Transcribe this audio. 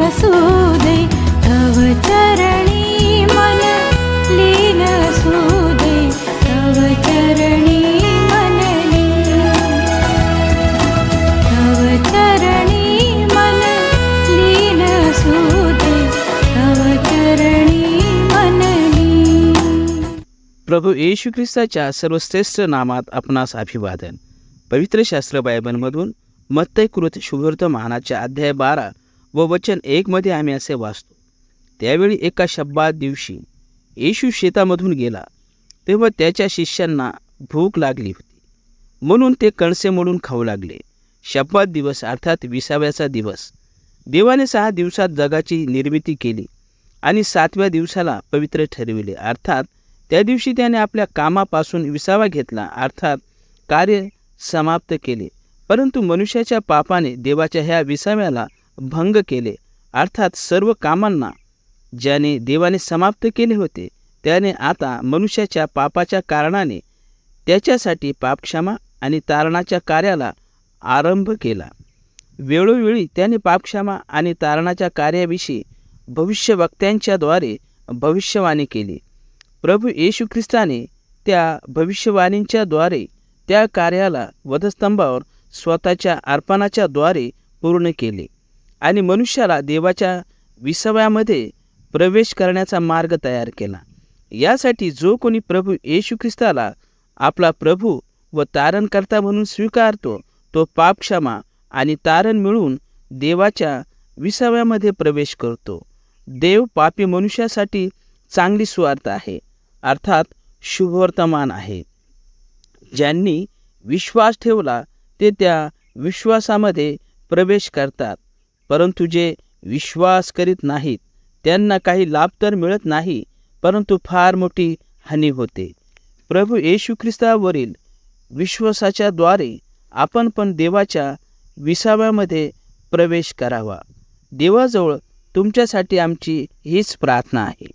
वसुदे तव चरणी मन लीन तव चरणी मन तव चरणी मन लीन तव चरणी मन प्रभू येशू ख्रिस्ताच्या सर्वश्रेष्ठ नामात आपणास अभिवादन. पवित्र शास्त्र बायबलमधून मत्तयकृत शुभवर्तमानाच्या अध्याय बारा व वचन एकमध्ये आम्ही असे वाचतो. त्यावेळी एका शब्दात दिवशी येशू शेतामधून गेला तेव्हा त्याच्या शिष्यांना भूक लागली होती. म्हणून ते कणसे मोडून खाऊ लागले. शब्बात दिवस अर्थात विसाव्याचा दिवस. देवाने सहा दिवसात जगाची निर्मिती केली आणि सातव्या दिवसाला पवित्र ठरविले. अर्थात त्या दिवशी त्याने आपल्या कामापासून विसावा घेतला. अर्थात कार्य समाप्त केले. परंतु मनुष्याच्या पापाने देवाच्या ह्या विसाव्याला भंग केले. अर्थात सर्व कामांना ज्याने देवाने समाप्त केले होते त्याने आता मनुष्याच्या पापाच्या कारणाने त्याच्यासाठी पापक्षमा आणि तारणाच्या कार्याला आरंभ केला. वेळोवेळी त्याने पापक्षमा आणि तारणाच्या कार्याविषयी भविष्यवक्त्यांच्याद्वारे भविष्यवाणी केली. प्रभू येशू ख्रिस्ताने त्या भविष्यवाणींच्याद्वारे त्या कार्याला वधस्तंभावर स्वतःच्या अर्पणाच्या द्वारे पूर्ण केले. आणि मनुष्याला देवाच्या विसव्यामध्ये प्रवेश करण्याचा मार्ग तयार केला. यासाठी जो कोणी प्रभू येशू ख्रिस्ताला आपला प्रभू व तारणकर्ता म्हणून स्वीकारतो तो पापक्षमा आणि तारण मिळून देवाच्या विसाव्यामध्ये प्रवेश करतो. देव पापी मनुष्यासाठी चांगली सुवार्थ आहे अर्थात शुभवर्तमान आहे. ज्यांनी विश्वास ठेवला ते त्या विश्वासामध्ये प्रवेश करतात. परंतु जे विश्वास करीत नाहीत त्यांना काही लाभ तर मिळत नाही परंतु फार मोठी हानी होते. प्रभू येशू ख्रिस्तावरील विश्वासाच्या द्वारे आपण पण देवाच्या विसाव्यामध्ये प्रवेश करावा. देवाजवळ तुमच्यासाठी आमची हीच प्रार्थना आहे.